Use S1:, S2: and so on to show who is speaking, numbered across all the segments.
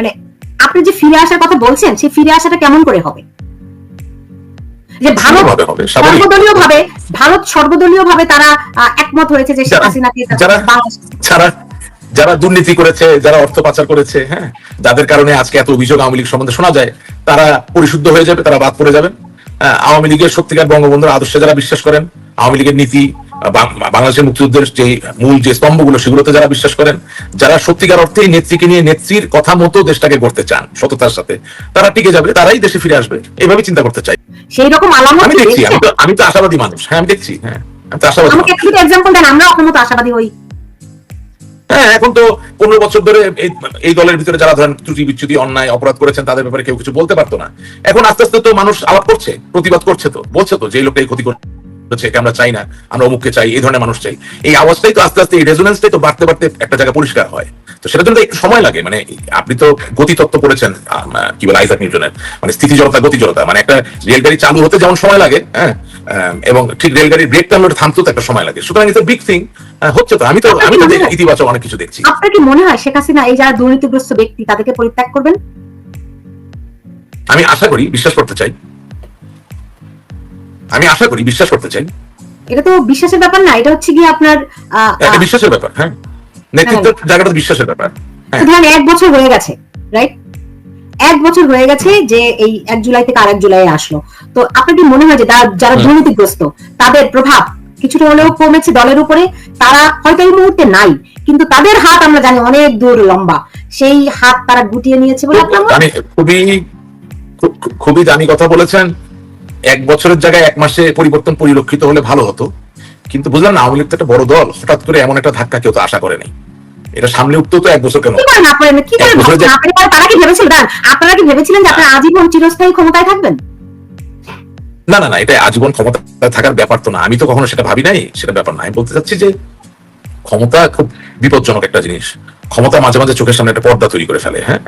S1: মানে আপনি যে ফিরে আসার কথা বলছেন সেই ফিরে আসাটা কেমন করে হবে? যে ভারত সর্বদলীয় ভাবে ভারত সর্বদলীয় ভাবে তারা একমত হয়েছে যে শেখ
S2: যারা-
S1: হাসিনাকে
S2: যারা- যারা দুর্নীতি করেছে যারা অর্থ পাচার করেছে হ্যাঁ যাদের কারণে আজকে এত অভিযোগ আওয়ামী লীগ সম্বন্ধে শোনা যায় তারা পরিশুদ্ধ হয়ে যাবে তারা বাদ পড়ে যাবেন। আওয়ামী লীগের সত্যিকার বঙ্গবন্ধুর আদর্শে যারা বিশ্বাস করেন আওয়ামী লীগের নীতি বাংলাদেশের মুক্তিযুদ্ধের যে মূল যে স্তম্ভগুলো সেগুলোতে যারা বিশ্বাস করেন যারা সত্যিকার অর্থে নেত্রীকে নিয়ে নেত্রীর কথা মতো দেশটাকে করতে চান সততার সাথে তারা টিকে যাবে তারাই দেশে ফিরে আসবে। এইভাবে চিন্তা করতে চাই।
S1: সেই রকম আলামত
S2: আমি দেখছি আমি তো আশাবাদী মানুষ। হ্যাঁ আমি দেখছি হ্যাঁ আমি তো আশাবাদী
S1: আমাকে একটু এক্সাম্পল দেন আমরা আশাবাদী হই।
S2: হ্যাঁ এখন তো পনেরো বছর ধরে এই- দলের ভিতরে যারা ধরেন ত্রুটি বিচ্যুতি অন্যায় অপরাধ করেছেন তাদের ব্যাপারে কেউ কিছু বলতে পারতো না। এখন আস্তে আস্তে তো মানুষ আলাপ করছে প্রতিবাদ করছে তো বলছে তো যে লোকটা এই ক্ষতি করছে একে আমরা চাই না আমরা অমুককে চাই এই ধরনের মানুষ চাই। এই আওয়াজটাই তো আস্তে আস্তে এই রেজোনেন্সটাই তো বাড়তে বাড়তে একটা জায়গা পরিষ্কার হয়। তো সেটার জন্য একটু সময় লাগে মানে আপনি তো গতিতত্ত্ব পড়েছেন কি বলে আইজাক নিউটনের মানে স্থিতি জড়তা গতি গতিজড়তা মানে একটা রেলগাড়ি চালু হতে যেমন সময় লাগে হ্যাঁ এবং ঠিক রেলগাড়ির ব্রেক টানলে থামতেও তো একটা সময় লাগে। সুতরাং ইটস বিগ থিং হচ্ছে তো আমি তো আমি তো ইতিবাচক অনেক কিছু দেখছি।
S1: আপনার কি মনে হয় শেখ হাসিনা এই যারা দুর্নীতিগ্রস্ত ব্যক্তি তাদেরকে পরিত্যাগ করবেন?
S2: আমি আশা করি বিশ্বাস করতে চাই। আমি আশা করি বিশ্বাস করতে চাই।
S1: এটা তো বিশ্বাসের ব্যাপার না এটা হচ্ছে গিয়ে আপনার আহ,
S2: বিশ্বাসের ব্যাপার হ্যাঁ। নেতৃত্বের জায়গাটা বিশ্বাসের ব্যাপার হ্যাঁ।
S1: ধরেন এক বছর হয়ে গেছে রাইট এক বছর হয়ে গেছে যে এই এক জুলাই থেকে আরেক জুলাই আসলো। তো আপনার কি মনে হয় যে যারা- যারা দুর্নীতিগ্রস্ত তাদের প্রভাব কিছুটা হলেও কমেছে দলের উপরে? তারা হয়তো এই মুহূর্তে নাই কিন্তু তাদের হাত আমরা জানি অনেক দূর লম্বা। সেই হাত তারা গুটিয়ে নিয়েছে বলে আপনার হয়?
S2: খুবই খুবই দামি কথা বলেছেন। এক বছরের জায়গায় এক মাসে পরিবর্তন পরিলক্ষিত হলে ভালো হতো। কিন্তু বুঝলাম না আওয়ামী লীগ তো একটা বড় দল। হঠাৎ করে এমন একটা ধাক্কা কেউ তো আশা করেনি এটা উঠতেও তো এক বছর কেন?
S1: তারা কি ভেবেছিলেন আপনারা কি ভেবেছিলেন যে আপনারা আজীবন চিরস্থায়ী ক্ষমতায় থাকবেন?
S2: না না না এটা আজীবন ক্ষমতা থাকার ব্যাপার তো না। আমি তো কখনো সেটা ভাবি নাই সেটা ব্যাপার না। আমি বলতে চাচ্ছি যে ক্ষমতা খুব বিপজ্জনক একটা জিনিস। ক্ষমতা মাঝে মাঝে চোখের সামনে একটা পর্দা তৈরি করে ফেলে হ্যাঁ?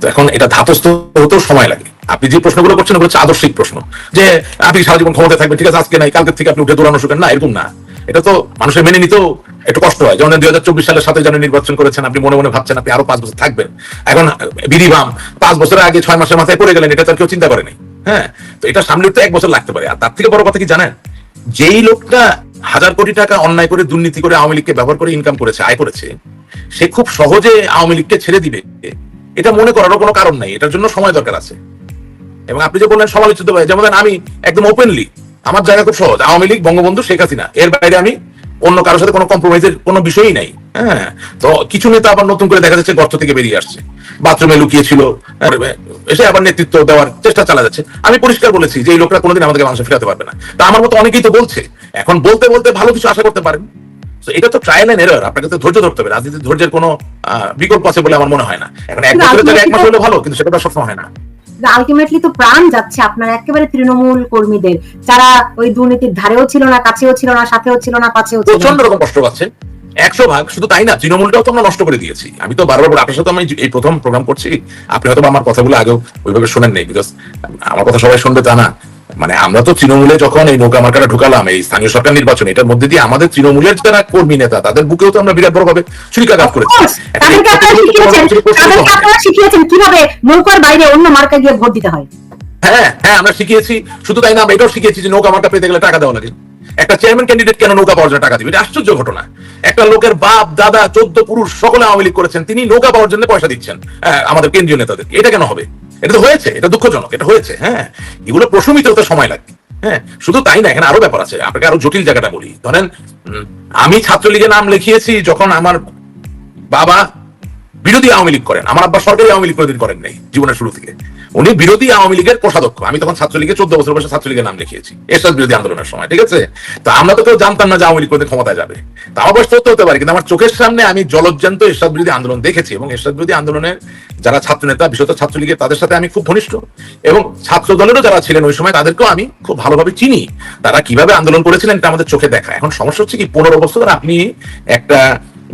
S2: তো এখন এটা ধাতস্থ হতেও সময় লাগে। আপনি যে প্রশ্নগুলো করছেন হচ্ছে আদর্শিক প্রশ্ন। যে আপনি সারা জীবন ক্ষমতা থাকবেন, ঠিক আছে, আজকে নাই কালকে থেকে আপনি উঠে দৌড়ানো শুকেন না, এরকম না। এটা তো মানুষের মেনে নিতেও একটু কষ্ট হয়। যেমন দুই হাজার চব্বিশ সালের সাথে জানুয়ারি নির্বাচন করেছেন, আপনি মনে মনে ভাবছেন আপনি আরও পাঁচ বছর থাকবেন। এখন বিধিবাম পাঁচ বছরের আগে ছয় মাসের মাথায় পড়ে গেলেন, এটা তো আর কেউ চিন্তা করেনি হ্যাঁ? তো এটা সামনে উঠতে এক বছর লাগতে পারে। আর তার থেকে বড় কথা কি জানেন? যেই লোকটা হাজার কোটি টাকা অন্যায় করে, দুর্নীতি করে আওয়ামী লীগকে ব্যবহার করে ইনকাম করেছে, আয় করেছে সে খুব সহজে আওয়ামী লীগকে ছেড়ে দিবে। এটা মনে করারও কোনো কারণ নাই, এটার জন্য সময় দরকার আছে। এবং আপনি যে বললেন সমালোচিত যেমন আমি একদম ওপেনলি আমার জায়গা খুব সহজ, আওয়ামী লীগ, বঙ্গবন্ধু, শেখ হাসিনা। এর বাইরে আমি অন্য কারোর সাথে কোনো কম্প্রোমাইজের কোনো বিষয়ই নাই হ্যাঁ? তো কিছু নেতা আবার নতুন করে দেখা যাচ্ছে গর্ত থেকে বেরিয়ে আসছে। বাথরুমে লুকিয়েছিল এসে আবার নেতৃত্ব দেওয়ার চেষ্টা চালা যাচ্ছে। আমি পরিষ্কার বলেছি যে এই লোকরা কোনোদিন আমাদেরকে মানুষে ফেরাতে পারবে না। তা আমার মতো অনেকেই তো বলছে। এখন বলতে বলতে ভালো কিছু আশা করতে পারেন। তো এটা তো ট্রায়াল এন্ড এরর আপনাকে তো ধৈর্য ধরতে হবে। রাজনীতির ধৈর্যের কোনো বিকল্প আছে বলে আমার মনে হয় না। এখন এক বছরের জায়গায় এক মাস হলে ভালো কিন্তু সেটা তো সবসময় হয় না।
S1: আলটিমেটলি তো প্রাণ যাচ্ছে আপনার একেবারে তৃণমূল কর্মীদের। যারা ওই দুর্নীতির ধারেও ছিল না কাছেও ছিল না সাথেও ছিল না পাশেও ছিল প্রচণ্ড
S2: রকম কষ্ট পাচ্ছে। একশো ভাগ শুধু তাই না তৃণমূলটাও তো আমরা নষ্ট করে দিয়েছি। আমি তো বারবার বলি, আপনার সাথে আমি এই প্রথম প্রোগ্রাম করছি। আপনি হয়তো আমার কথাগুলো আগেও ওইভাবে শোনেন নেই বিকজ আমার কথা সবাই শুনবে তা না মানে আমরা তো তৃণমূলে যখন এই নৌকা মার্কাটা ঢুকালাম এই স্থানীয় সরকার নির্বাচন এটার মধ্যে দিয়ে আমাদের তৃণমূলের যারা কর্মী নেতা তাদের বুকেও তো আমরা বিরাট বড়ভাবে ছুরিকাঘাত করেছি।
S1: আপনারা শিখিয়েছেন কীভাবে নৌকার বাইরে অন্য মার্কা গিয়ে ভোট দিতে হয়।
S2: হ্যাঁ হ্যাঁ আমরা শিখিয়েছি শুধু তাই না আমরা এটাও শিখিয়েছি যে নৌকা মার্কা পেতে গেলে টাকা দেওয়া লাগে। একটা চেয়ারম্যান ক্যান্ডিডেট কেন নৌকা পাওয়ার জন্য টাকা দিবে? এটা আশ্চর্য ঘটনা। একটা লোকের বাপ, দাদা, চোদ্দ পুরুষ সকলে আওয়ামী লীগ করেছেন, তিনি নৌকা পাওয়ার জন্য পয়সা দিচ্ছেন আমাদের কেন্দ্রীয় নেতাদের। এটা কেন হবে? এটা তো হয়েছে, এটা দুঃখজনক, এটা হয়েছে হ্যাঁ। এগুলো প্রশমিত হতে সময় লাগে হ্যাঁ। শুধু তাই না, এখানে আরও ব্যাপার আছে, আপনাকে আরও জটিল জায়গাটা বলি। ধরেন আমি ছাত্রলীগের নাম লিখিয়েছি যখন আমার বাবা বিরোধী আওয়ামী লীগ করেন, আমার আব্বা সরকারি আওয়ামী লীগ করেন নাই, জীবনের শুরু থেকে। উনি বিরোধী আওয়ামী লীগের কোষাধ্যক্ষ। আমি তখন ছাত্রলীগে চোদ্দ বছর বয়সে ছাত্রলীগের নাম লিখিয়েছি এরশাদ বিরোধী আন্দোলনের সময়, ঠিক আছে? তো আমরা তো কেউ জানতাম না যে আওয়ামী লীগ কোনোদিন ক্ষমতায় যাবে। তা বয়স চলতে হতে পারে, কিন্তু আমার চোখের সামনে আমি জলজ্জান্ত এরশাদ বিরোধী আন্দোলন দেখেছি এবং এরশাদ বিরোধী আন্দোলনের যারা ছাত্র নেতা বিশেষত ছাত্রলীগের, তাদের সাথে আমি খুব ঘনিষ্ঠ। এবং ছাত্র দলেরও যারা ছিলেন ওই সময়, তাদেরকেও আমি খুব ভালোভাবে চিনি। তারা কীভাবে আন্দোলন করেছিলেন এটা আমাদের চোখে দেখা। এখন সমস্যা হচ্ছে কি, পনেরো বছর আপনি একটা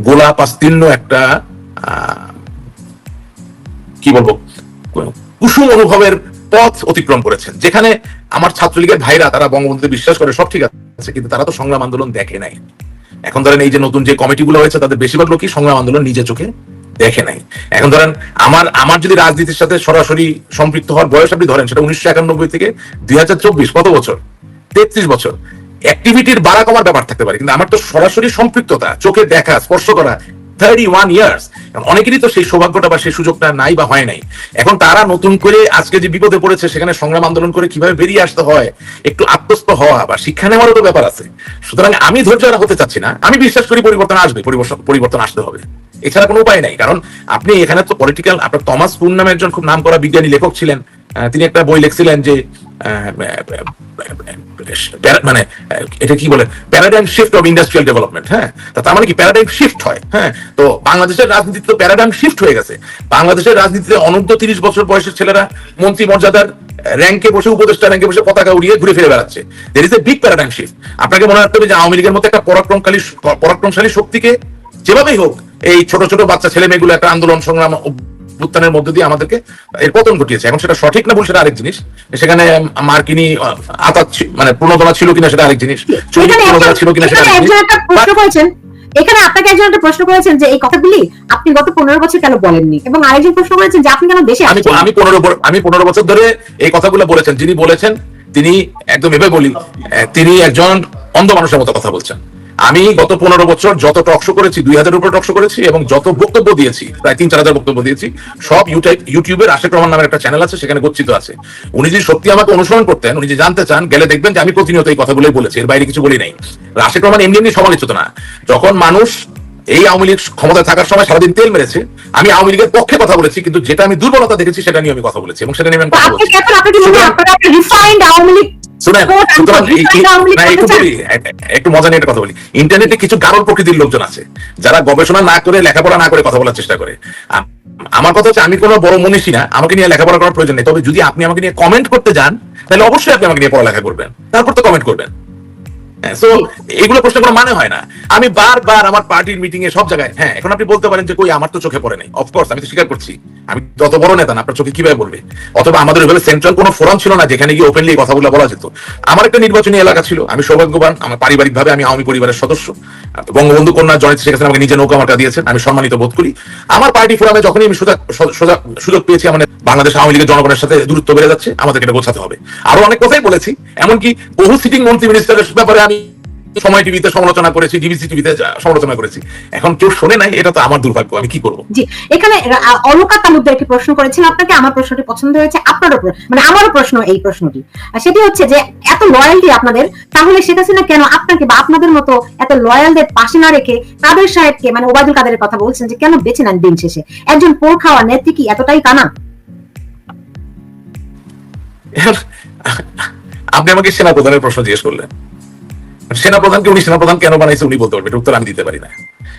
S2: গোলাপ আস্তীর্ণ একটা কি বলব? কুসুম অনুভবের পথ অতিক্রম করেছেন, যেখানে আমার ছাত্রলীগের ভাইরা, তারা বঙ্গবন্ধুতে বিশ্বাস করে, সব ঠিক আছে, কিন্তু তারা তো সংগ্রাম আন্দোলন দেখে নাই। এখন ধরেন এই যে নতুন যে কমিটিগুলো হয়েছে, তাদের বেশিরভাগ লোকই সংগ্রাম আন্দোলন নিজে চোখে দেখে নাই। এখন ধরেন আমার আমার যদি রাজনীতির সাথে সরাসরি সম্পৃক্ত হওয়ার বয়স আপনি ধরেন, সেটা উনিশশো একানব্বই থেকে দুই হাজার চব্বিশ, কত বছর? তেত্রিশ বছর। অ্যাক্টিভিটির বাড়া কমার ব্যাপার থাকতে পারে, কিন্তু আমার তো সরাসরি সম্পৃক্ততা, চোখে দেখা, স্পর্শ করা থার্টি ওয়ান ইয়ার্স অনেকেরই তো সেই সৌভাগ্যটা বা সেই সুযোগটা নাই বা হয় নাই। এখন তারা নতুন করে আজকে যে বিপদে পড়েছে, সেখানে সংগ্রাম আন্দোলন করে কীভাবে বেরিয়ে আসতে হয়, একটু আত্মস্থ হওয়া বা শিক্ষা নেওয়ারও তো ব্যাপার আছে। সুতরাং আমি ধৈর্য হতে চাচ্ছি না। আমি বিশ্বাস করি পরিবর্তন আসবে, পরিবর্তন- আসতে হবে। এছাড়া কোনো উপায় নাই, কারণ আপনি এখানে তো পলিটিক্যাল আপনার থমাস কুন নামে একজন খুব নাম করা বিজ্ঞানী লেখক ছিলেন। তিনি একটা বই লিখছিলেন যে মানে এটা কি বলে? Paradigm shift of industrial development হ্যাঁ? তার মানে কি? প্যারাডাইম শিফট হয় হ্যাঁ? তো বাংলাদেশের রাজনীতি তো প্যারাডাইম শিফট হয়ে গেছে। বাংলাদেশের রাজনীতিতে অনূর্ধ্ব তিরিশ বছর বয়সের ছেলেরা মন্ত্রী মর্যাদার র্যাঙ্কে বসে, উপদেষ্টা র্যাঙ্কে বসে পতাকা উড়িয়ে ঘুরে ফিরে বেড়াচ্ছে। There is a big paradigm shift আপনাকে মনে রাখতে হবে যে আওয়ামী লীগের মতো একটা পরাক্রমকালী পরাক্রমশালী শক্তিকে যেভাবেই হোক, এই ছোট ছোট বাচ্চা ছেলে মেয়েগুলো একটা আন্দোলন সংগ্রাম উত্থানের মধ্যে দিয়ে আমাদেরকে এর পতন ঘটিয়েছে। এখন সেটা সঠিক না ভুল সেটা আরেক জিনিস। সেখানে মার্কিনী আতাত মানে প্রণোদনা ছিল কিনা সেটা আরেক জিনিস। প্রণোদনা ছিল কিনা সেটা
S1: প্রশ্ন এখানে আপনাকে একজন একটা প্রশ্ন করেছেন যে এই কথাগুলি আপনি গত পনেরো বছর কেন বলেননি? এবং আরেকজন প্রশ্ন করেছেন যে আপনি কেন দেশে
S2: আমি আমি পনেরো আমি পনেরো বছর ধরে এই কথাগুলো বলেছেন। যিনি বলেছেন তিনি একদম এভাবে বলি তিনি একজন অন্ধ মানুষের মতো কথা বলছেন। আমি গত পনেরো বছর যত টকশো করেছি দুই হাজার উপরে টকশো করেছি এবং যত বক্তব্য দিয়েছি প্রায় তিন চার হাজার বক্তব্য দিয়েছি সব ইউটিউবের আশেক রহমান নামের একটা চ্যানেল আছে সেখানে গচ্ছিত আছে। উনি যদি সত্যি আমাকে অনুসরণ করতেন উনি যদি জানতে চান গেলে দেখবেন যে আমি প্রতিনিয়ত এই কথাগুলোই বলেছি এর বাইরে কিছু বলি নাই। রাশেক রহমান এমনি এমনি সমালোচিত না। যখন মানুষ এই আওয়ামী লীগ ক্ষমতায় থাকার সময় সারাদিন তেল মেরেছে আমি আওয়ামী লীগের পক্ষে কথা বলেছি কিন্তু যেটা আমি দুর্বলতা দেখেছি সেটা নিয়ে আমি কথা বলেছি এবং সেটা নিয়ে আমি কথা বলছি।
S1: একটা
S2: শুনেন সুতরাং মজা নিয়ে একটা কথা বলি। ইন্টারনেটে কিছু গারল প্রকৃতির লোকজন আছে যারা গবেষণা না করে লেখাপড়া না করে কথা বলার চেষ্টা করে। আমার কথা হচ্ছে আমি কোনো বড় মনীষী না আমাকে নিয়ে লেখাপড়া করার প্রয়োজন নেই। তবে যদি আপনি আমাকে নিয়ে কমেন্ট করতে যান তাহলে অবশ্যই আপনি আমাকে নিয়ে পড়ালেখা করবেন। তারপর তো কমেন্ট করবেন। সো এগুলো প্রশ্ন কোনো মানে হয় না। আমি বারবার আমার পার্টির মিটিং এ সব জায়গায় হ্যাঁ এখন আপনি বলতে পারেন যে, কই, আমার তো চোখে পড়ে নাই। অফকোর্স আমি তো স্বীকার করছি। আমি যত বড় নেতা না, আপনার চোখে কীভাবে পড়বে? অথবা আমাদের ওইভাবে সেন্ট্রাল কোনো ফোরাম ছিল না, যেখানে গিয়ে ওপেনলি কথাগুলো বলা যেত। আমার একটা নির্বাচনী এলাকা ছিল, আমি সৌভাগ্যবান, আমার পারিবারিক ভাবে আমি আওয়ামী পরিবারের সদস্য। বঙ্গবন্ধু কন্যা জনিত শেখ আমাকে নিজে নৌকা মার্কা দিয়েছেন, আমি সম্মানিত বোধ করি। আমার পার্টি ফোরামে যখনই আমি সুযোগ পেয়েছি মানে বাংলাদেশ আওয়ামী লীগের জনগণের সাথে দূরত্ব বেড়ে যাচ্ছে, আমাদেরকে এটা গোছাতে হবে। আরও অনেক কথাই বলেছি, এমনকি বহু সিটিং মন্ত্রী মিনিস্টারের ব্যাপারে সময় টিভিতে সমালোচনা করেছি ডিবিসি টিভিতে সমালোচনা করেছি। এখন কেউ শোনে নাই এটা তো আমার দুর্ভাগ্য আমি কি করব?
S1: জি এখানে অলকা তালুকদার একটি প্রশ্ন করেছেন আপনাকে আমার প্রশ্নটি পছন্দ হয়েছে আপনারও প্র- মানে আমারও প্রশ্ন এই প্রশ্নটি। সেটি হচ্ছে যে এত লয়ালটি আপনাদের তাহলে শেখ হাসিনা কেন আপনাকে বা আপনাদের মতো এত লয়ালদের পাশে না রেখে কাদের সাহেবকে মানে ওবায়দুল কাদেরের কথা বলছেন যে কেন বেছে নেন দিন শেষে? একজন পোর খাওয়া নেত্রী কি এতটাই কানা?
S2: আপনি আমাকে সেনা প্রধানের প্রশ্ন জিজ্ঞেস করলেন। সেনা প্রধানকে উনি সেনা প্রধান কেন বানাইছে উনি বলতে পারবেন উত্তর আমি দিতে পারি না।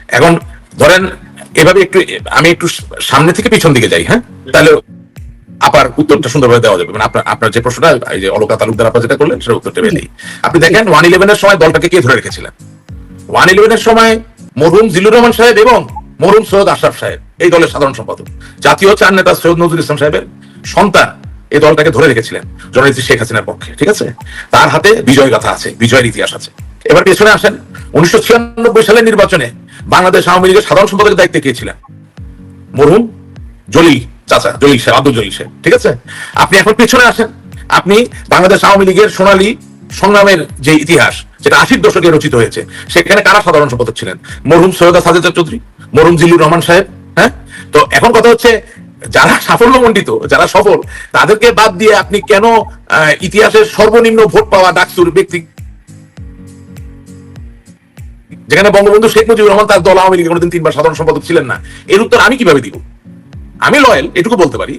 S2: এখন ধরেন এভাবে একটু আমি একটু সামনে থেকে পিছন দিকে যাই হ্যাঁ? তাহলে আপার উত্তরটা সুন্দরভাবে দেওয়া যাবে। মানে আপনার আপনার যে প্রশ্নটা এই যে অলকা তালুকদার আপনার যেটা করলেন সেটা উত্তরটা পেলেই আপনি দেখেন ওয়ান ইলেভেনের সময় দলটাকে কে ধরে রেখেছিলেন? ওয়ান ইলেভেনের সময় মরহুম জিলুর রহমান সাহেব এবং মরহুম সৈয়দ আশরাফ সাহেব এই দলের সাধারণ সম্পাদক। জাতীয় চার নেতা সৈয়দ নজরুল ইসলাম সাহেবের সন্তান এই দলটাকে ধরে রেখেছিলেন জননেত্রী শেখ হাসিনার পক্ষে, ঠিক আছে? তার হাতে বিজয় গাথা আছে বিজয়ের ইতিহাস আছে। এবার পেছনে আসেন, উনিশশো ছিয়ানব্বই সালের নির্বাচনে বাংলাদেশ আওয়ামী লীগের সাধারণ সম্পাদকের দায়িত্বে কে ছিলেন? মরহুম জলিল চাচা, জলিল সাহেব, আব্দুল জলিল সাহেব, ঠিক আছে? আপনি এখন পেছনে আসেন, আপনি বাংলাদেশ আওয়ামী লীগের সোনালী সংগ্রামের যে ইতিহাস, যেটা আশির দশকে রচিত হয়েছে, সেখানে কারা সাধারণ সম্পাদক ছিলেন? মরহুম সৈয়দা সাজেদা চৌধুরী, মরহুম জিল্লুর রহমান সাহেব হ্যাঁ? তো এখন কথা হচ্ছে যারা সাফল্যমণ্ডিত, যারা সফল, তাদেরকে বাদ দিয়ে আপনি কেন ইতিহাসের সর্বনিম্ন ভোট পাওয়া ডাকসুর ব্যক্তি? যেখানে বঙ্গবন্ধু শেখ মুজিবুর রহমান তার দল আওয়ামী লীগের কোনোদিন তিনবার সাধারণ সম্পাদক ছিলেন না। এর উত্তর আমি কীভাবে দিব? আমি লয়েল এটুকু বলতে পারি।